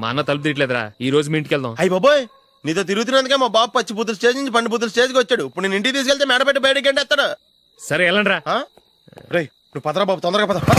మా అన్న తలుపు తీయట్లేదురా. ఈ రోజు మీ ఇంటికి వెళ్దాం. అయ్యి బాబోయ్ నీతో తిరుగుతున్నందుకే మా బాబు పచ్చి బుద్ధుల స్టేజ్ నుంచి పండు బుద్ధుల స్టేజ్కి వచ్చాడు. ఇప్పుడు నేను ఇంటికి తీసుకెళ్తే మేడపెట్టి బయటకి ఎండేస్తాడు సరే వెళ్ళండి రా రే నువ్వు పదరా బాబు తొందరగా పద పద.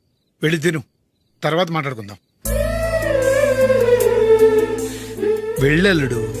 వెళ్ళి తిను. తర్వాత మాట్లాడుకుందాం. వెళ్ళల్లుడు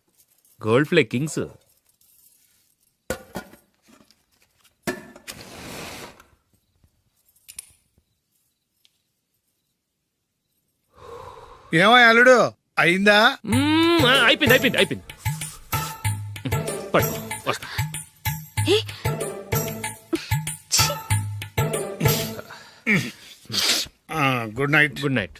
Gold flake kings. ఏమో అల్లుడు అయిందా? మ్మ్, ఆ, అయిపోయింది అయిపోయింది అయిపోయింది. వస్తా. Good night. Good night.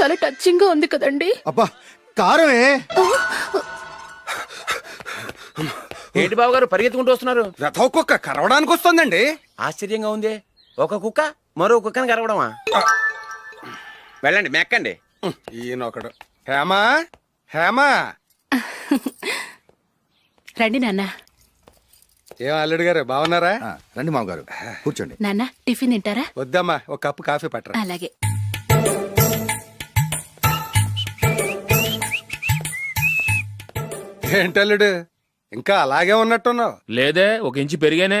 చాలా టచింగ్గా ఉంది కదండి. అబ్బా కారమే. ఏంటి బాబు గారు పరిగెత్తుకుంటూ వస్తున్నారు? రథ కుక్క కరవడానికి వస్తుందండి. ఆశ్చర్యంగా ఉంది. ఒక కుక్క మరో కుక్కని కరవడమా? వెళ్ళండి మెక్కండి. ఈయనొకడు. హేమా హేమా. రండి నాన్న. ఏం అల్లుడు గారు బాగున్నారా? రండి మామగారు కూర్చోండి. నాన్న టిఫిన్ తింటారా? వద్దమ్మా ఒక కప్పు కాఫీ పట్టరా. అలాగే. ఏంటల్లుడు ఇంకా అలాగే ఉన్నట్టున్నావు? లేదే ఒక ఇంచు పెరిగానే.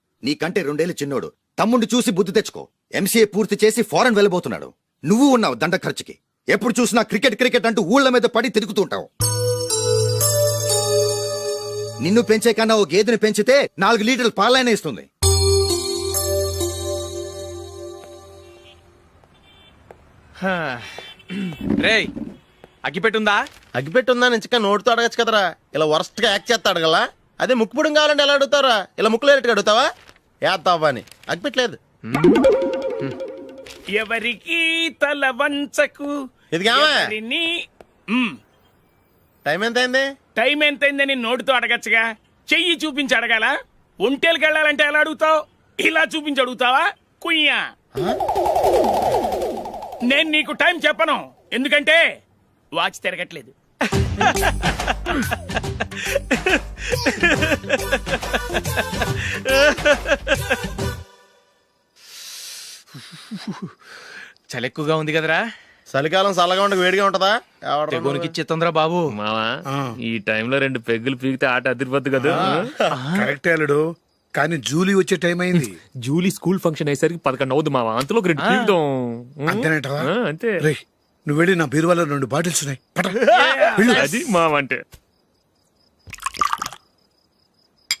నీకంటే రెండేళ్ళు చిన్నోడు. తమ్ముండి చూసి బుద్ధి తెచ్చుకో. ఎంసీఏ పూర్తి చేసి ఫారెన్ వెళ్ళబోతున్నాడు. నువ్వు ఉన్నావు దండ ఖర్చుకి. ఎప్పుడు చూసినా క్రికెట్ క్రికెట్ అంటూ ఊళ్ళ మీద పడి తిరుగుతుంటావు నిన్ను పెంచే కన్నా ఓ గేదెని పెంచితే నాలుగు లీటర్లు పాలైన ఇస్తుంది. రేయ్ అగ్గిపెట్టుందా? అగ్గిపెట్టి ఉందా నుంచి నోటితో అడగచ్చు కదరా. ఇలా వరస్ట్గా యాక్ట్ చేస్తా అడగలా అదే ముక్కుపుడం కావాలంటే ఎలా అడుగుతారా ఇలా ముక్కులేటట్టు అడుగుతావా? ఏత్తావా అని అగ్గిపెట్టలేదు ఎవరికి తల వంచకు ఇది టైం ఎంత అయింది టైం ఎంతైందని నోటితో అడగచ్చుగా. చెయ్యి చూపించి అడగాల? ఒంటేలకు వెళ్ళాలంటే ఎలా అడుగుతావు? ఇలా చూపించి అడుగుతావా? కుయ్యా. నేను నీకు టైం చెప్పను. ఎందుకంటే వాచ్ తిరగట్లేదు. చలి ఎక్కువగా ఉంది కదరా. చలికాలం చల్లగా ఉండక వేడిగా ఉంటదా? తెగోనికి? ఇచ్చేతుందిరా బాబు. మావా ఈ టైంలో రెండు పెగ్గులు పీకితే ఆట అదిరిపోద్దు కదా. కరెక్టే అల్లుడు. కానీ జూలీ వచ్చే టైం అయింది. జూలీ స్కూల్ ఫంక్షన్ అయ్యేసరికి పదకొండు అవుద్ది మావా. అంతలో ఒక రెండు పీకుదాం. అంతేనంటావా? ఆ, అంతే. రే నువ్వు వెళ్ళి నా బీరువాలో రెండు బాటిల్స్ ఉన్నాయి. అది మావ అంటే ఆహా. ఆ,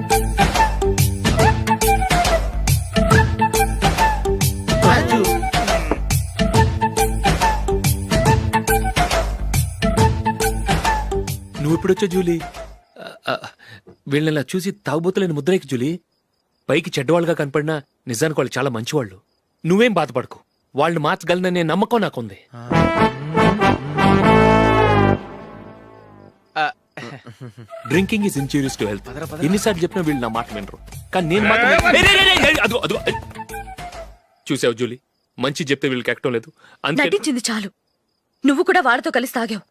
ఎప్పుడొచ్చా జూలీ? ఆ, ఆ, వీళ్ళని ఇలా చూసి తాగుబోతులేని ముద్రేకి జూలీ? పైకి చెడ్డవాళ్ళుగా కనపడినా నిజానికి వాళ్ళు చాలా మంచివాళ్ళు. నువ్వేం బాధపడకు. వాళ్ళని మార్చగలననే నమ్మకం నాకుంది. Drinking is injurious to health ఎన్నిసార్లు చెప్పినా వీళ్ళు నా మాట వినరు. కానీ నేను మాత్రం. చూసావు జూలీ? మంచి చెప్తే వీళ్ళకి ఎక్కడం లేదు. అంతే నటించింది చాలు. నువ్వు కూడా వాళ్ళతో కలిసి తాగావు.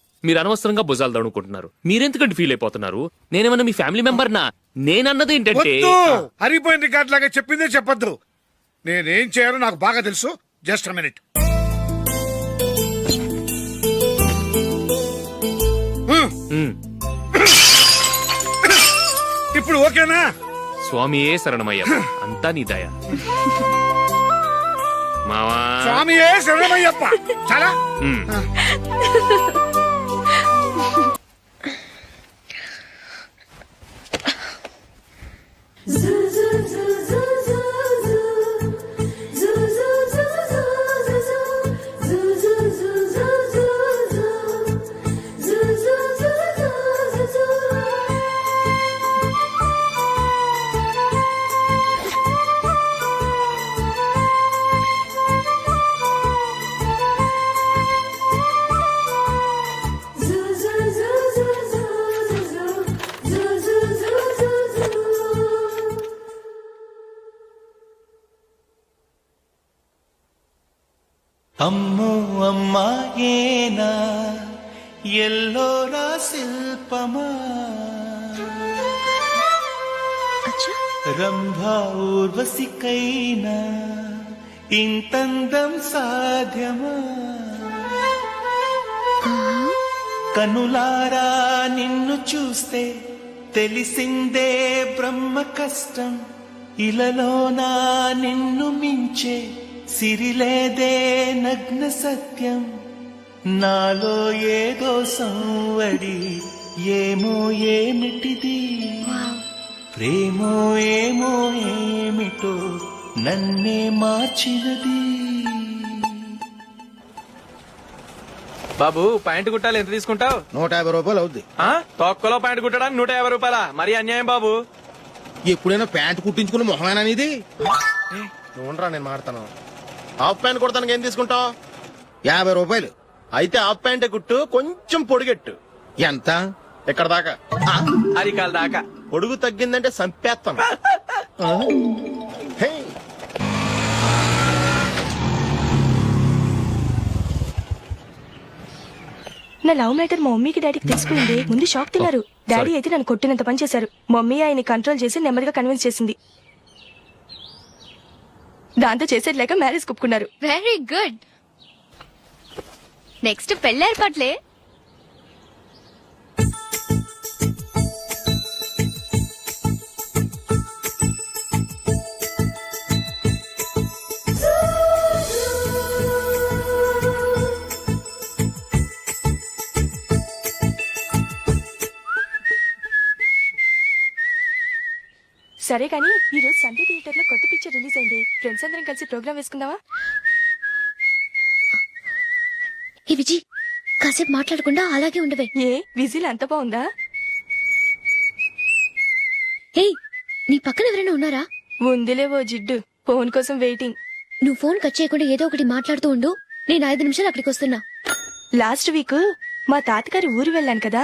మీరు అనవసరంగా భుజాలు దడుకుంటున్నారు మీరెందుకంటే ఫీల్ అయిపోతున్నారు? నేనేమన్నా మీ ఫ్యామిలీ మెంబర్ నా నేనన్నది ఏంటంటే వద్దు! హరిపోయిన రికార్డ్ లాగా చెప్పిందే చెప్పొద్దు. నేనేం చేయాలో నాకు బాగా తెలుసు. జస్ట్ మినిట్ ఉమ్, ఇప్పుడు ఓకేనా? స్వామియే శరణమయ్య. అంతా నీ దయ. మావా. స్వామియే శరణమయ్యప్ప. చాలా? ఉమ్. అమ్మో ఎల్లోరా శిల్పమా? రంభా ఊర్వశికైనా? ఇంతందం సాధ్యమా? కనులారా నిన్ను చూస్తే తెలిసిందే బ్రహ్మ కష్టం. ఇలలోనా నిన్ను మించే సిరిలేదే నగ్న సత్యం. నాలో ఏదో సంవడి ఏమో ఏమిటిది? ప్రేమో ఏమో ఏమిటో నన్నే మార్చినది. బాబు పాయింట్ కుట్టాలి ఎంత తీసుకుంటావు? నూట యాభై రూపాయలు అవుద్ది. తొక్కలో పాయింట్ కుట్టడానికి నూట యాభై రూపాయల? మరి అన్యాయం బాబు. ఎప్పుడైనా ప్యాంట్ కుట్టించుకుని మొహమేనా ఇది ఉండరా నేను మాడతాను. హాఫ్ ప్యాంట్ కుడతానికి ఏం తీసుకుంటావు? యాభై రూపాయలు. అయితే హాఫ్ ప్యాంటే కుట్టు కొంచెం పొడిగెట్టు. ఎంత? ఇక్కడ దాకా. అరికాల దాకా. పొడుగు తగ్గిందంటే సంపేస్తాను హే. నా లవ్ మ్యాటర్ మా మమ్మీకి డాడీకి తెలిసిపోయింది. ముందు షాక్ తిన్నారు. డాడీ అయితే నన్ను కొట్టినంత పని చేశారు. మమ్మీ ఆయన్ని కంట్రోల్ చేసి నెమ్మదిగా కన్విన్స్ చేసింది. దాంతో చేసేది లేక మ్యారేజ్ కుప్పుకున్నారు వెరీ గుడ్ నెక్స్ట్ పెళ్ళి ఏర్పాట్లే సరే కానీ ఈ రోజు సండే థియేటర్లో కొత్త పిక్చర్ రిలీజ్ అయింది. ఫ్రెండ్స్ అందరం కలిసి ప్రోగ్రామ్ వేసుకుందామా? ఈ విజి కాసేపు మాట్లాడకుండా అలాగే ఉండవే. ఏ విజిల్ అంత బాగుందా? ఏయ్ నీ పక్కన ఎవరైనా ఉన్నారా? ఉందిలే ఓ జిడ్డు ఫోన్ కోసం వెయిటింగ్. నువ్వు ఫోన్ కట్ చేయకుండా ఏదో ఒకటి మాట్లాడుతూ ఉండు నేను ఐదు నిమిషాలు అక్కడికి వస్తున్నా. లాస్ట్ వీక్ మా తాతగారి ఊరు వెళ్ళాను కదా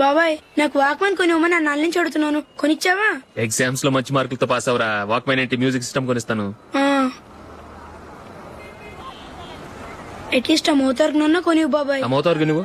బాబాయ్ నాకు వాక్మన్ కొనివ్వమని నా నాన్న నుంచి అడుగుతున్నాను కొనిచ్చావా? ఎగ్జామ్స్లో మంచి మార్కులతో పాస్ అవరా వాక్మెన్ ఏంటి? Music system కొనిస్తాను. అట్లీస్ట్ ఆ మోతార్కు కొనివ్వు బాబాయ్. అమ్మవుతావు నువ్వు?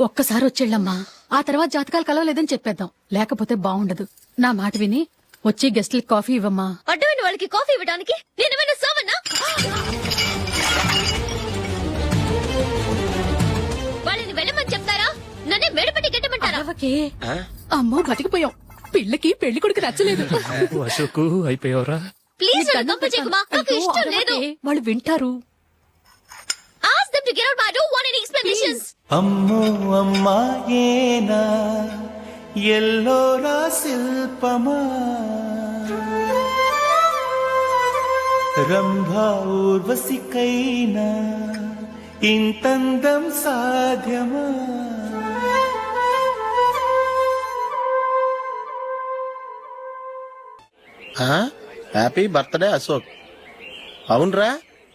ఒక్కసారి వచ్చేళ్ళమ్మా ఆ తర్వాత జాతకాలు కలవలేదని చెప్పేద్దాం. లేకపోతే బాగుండదు నా మాట విని వచ్చి గెస్ట్లకి కాఫీ ఇవ్వమ్మా. అడ్డమైన వాళ్ళకి కాఫీ ఇవ్వడానికి నేనేమైనా సోమన్నా వాళ్ళని వెళ్ళమని చెప్తారా? నన్నే మేడపట్టి గెట్టమంటారా అరవకే అమ్మో బతికిపోయాం. పిల్లకి పెళ్ళి కొడుకు నచ్చలేదు. అశోకు అయిపోయావరా. ప్లీజ్ నన్ను కంప చేయకుమా నాకు అయ్యో, ఇష్టం లేదు. వాళ్ళు వింటారు. Ask them to get out I don't want any explanations అమ్మో అమ్మాయేనా ఎల్లోరా శిల్పమా? రంభా ఊర్వశికైనా? ఇంతందం సాధ్యమా? Happy birthday Ashok. అవునరా?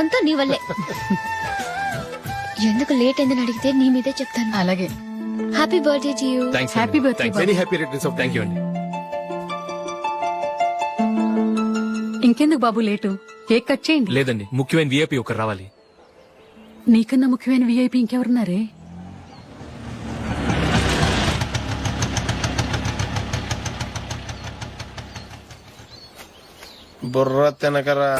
అంతా నీ వల్లే. ఎందుకు లేట్ అయిందని అడిగితే నీ మీదే చెప్తాను. అలాగే. Happy birthday to you thanks happy birthday very happy returns of thank you అండి ఇంకెందుకు బాబు లేటు కేక్ కట్ చేయండి. లేదండి ముఖ్యమైన విఐపి ఒకరు రావాలి. నీకన్నా ముఖ్యమైన విఐపి ఇంకెవరున్నారే? బుర్ర తినకరా.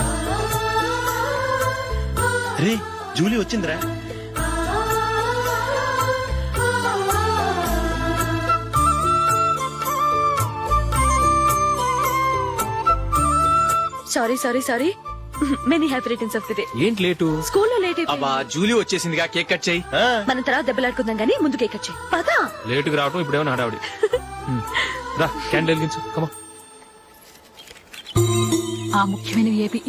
రే జూలీ వచ్చిందిరా. Sorry sorry sorry many happy returns of the day ఏంటి లేటు? స్కూల్లో లేట్ అయిపోయింది. అబ్బా జూలీ వచ్చేసిందిగా కేక్ కట్ చేయి. మన తర్వాత దెబ్బలాడుకుందాం గానీ ముందు కేక్ వచ్చాయి పదా. లేటుగా రావటం ఇప్పుడేమో హడావిడి. రా క్యాండిల్ వెలిగించు కమా ఆ ముఖ్యమైన విఐపి